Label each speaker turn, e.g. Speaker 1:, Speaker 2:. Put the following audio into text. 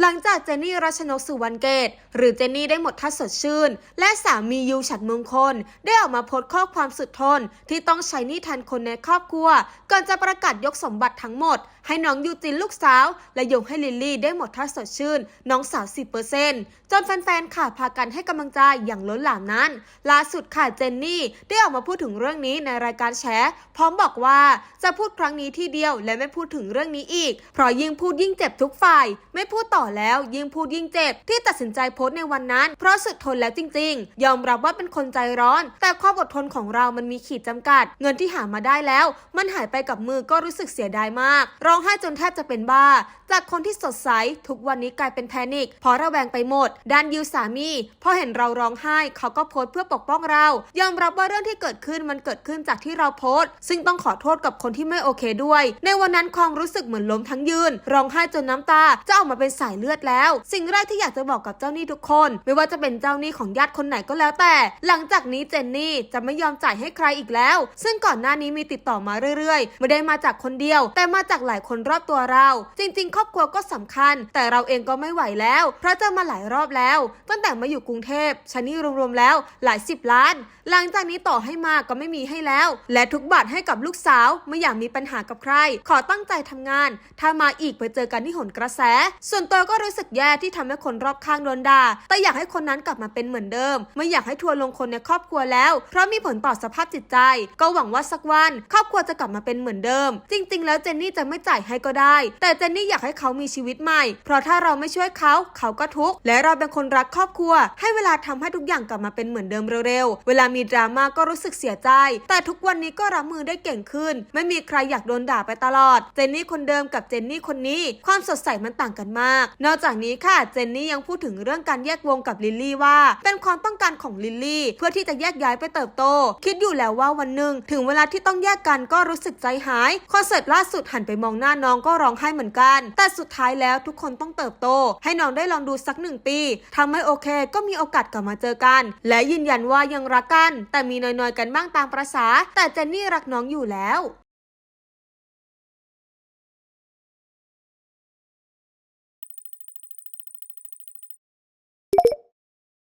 Speaker 1: หลังจากเจนนี่รัชนกสุวรรณเกต หรือเจนนี่ได้หมดท่าสดชื่น และสามียูฉัดมงคล ได้ออกมาโพสต์ข้อความสุดทน ที่ต้องใช้นี่แทนคนในครอบครัวก่อนจะประกาศยกสมบัติทั้งหมด ให้น้องยูจินลูกสาว และยงให้ลิลลี่ได้หมดท่าสดชื่น น้องสาว 10%จนแฟนๆ ค่ะพากันให้กำลังใจอย่างล้นหลามนั้น ล่าสุดค่ะเจนนี่ได้ออกมาพูดถึงเรื่องนี้ในรายการแฉพร้อมบอกว่าจะพูดครั้งนี้ที่เดียวและไม่พูดถึงเรื่องนี้อีก เพราะยิ่งพูดยิ่งเจ็บทุกฝ่าย ไม่พูดต่อแล้วยิ่งพูดยิ่งเจ็บ ที่ตัดสินใจโพสต์ในวันนั้น เพราะสุดทนแล้วจริง ๆ ยอมรับว่าเป็นคนใจร้อน แต่ความอดทนของเรามันมีขีดจำกัด เงินที่หามาได้แล้ว มันหายไปกับมือก็รู้สึกเสียดายมากร้ององไห้จนแทบจะเป็นบ้า จากคนที่สดใสทุกวันนี้กลายเป็นแพนิคเพราะระแวงไปหมดด้านยิวสามีพอเห็นเราร้องไห้ เขาก็โพสต์เพื่อปกป้องเรา ยอมรับว่าเรื่องที่เกิดขึ้นมันเกิดขึ้นจากที่เราโพสต์ ซึ่งต้องขอโทษกับคนที่ไม่โอเคด้วย ในวันนั้นความรู้สึกเหมือนล้มทั้งยืน ร้องไห้จนน้ำตาจะออกมาเป็นสายเลือดแล้ว สิ่งแรกที่อยากจะบอกกับเจ้าหนี้ทุกคน ไม่ว่าจะเป็นเจ้าหนี้ของญาติคนไหนก็แล้วแต่ หลังจากนี้เจนนี่จะไม่ยอมจ่ายให้ใครอีกแล้ว ซึ่งก่อนหน้านี้มีติดต่อมาเรื่อยๆไม่ได้มาจากคนเดียว แต่มาจากหลายคนรอบตัวเรา จริง ๆ ครอบครัวก็สำคัญ แต่เราเองก็ไม่ไหวแล้ว เพราะเจอมาหลายรอบแล้ว ตั้งแต่มาอยู่กรุงเทพชันนี้รวมๆแล้วหลายสิบล้าน หลังจากนี้ต่อให้มาก็ไม่มีให้แล้ว และทุกบาทให้กับลูกสาวไม่อยากมีปัญหากับใคร ขอตั้งใจทำงาน ถ้ามาอีกไปเจอกันที่หนกระแส ส่วนตัวก็รู้สึกแย่ที่ทำให้คนรอบข้างโดนด่าแต่อยากให้คนนั้นกลับมาเป็นเหมือนเดิม ไม่อยากให้ทัวร์ลงคนในครอบครัวแล้ว เพราะมีผลต่อสภาพจิตใจ ก็หวังว่าสักวัน ครอบครัวจะกลับมาเป็นเหมือนเดิม จริง ๆ แล้วเจนนี่จะไม่จ่ายให้ก็ได้ แต่เจนนี่อยากให้เขามีชีวิตใหม่ เพราะถ้าเราไม่ช่วยเขาเขาก็ทุกข์และเราเป็นคนรักครอบครัว ให้เวลาทำให้ทุกอย่างกลับมาเป็นเหมือนเดิมเร็วๆ เวลามีดราม่าก็รู้สึกเสียใจ แต่ทุกวันนี้ก็รับมือได้เก่งขึ้น ไม่มีใครอยากโดนด่าไปตลอด เจนนี่คนเดิมกับเจนนี่คนนี้ ความสดใสมันต่างกันมาก นอกจากนี้ค่ะเจนนี่ยังพูดถึงเรื่องการแยกวงกับลิลลี่ว่า เป็นความต้องการของลิลลี่ เพื่อที่จะแยกย้ายไปเติบโต คิดอยู่แล้วว่าวันหนึ่งถึงเวลาที่ต้องแยกกันก็รู้สึกใจหายคอนเสิร์ตล่าสุดหันไปมองหน้าน้องก็ร้องไห้เหมือนกัน แต่สุดท้ายแล้วทุกคนต้องเติบโต ให้น้องได้ลองดูสักหนึ่งปีทำไม่โอเคก็มีโอกาสกลับมาเจอกัน และยืนยันว่ายังรักกัน แต่มีน้อยๆกันบ้างตามประษาแต่เจนนี่รักน้องอยู่แล้ว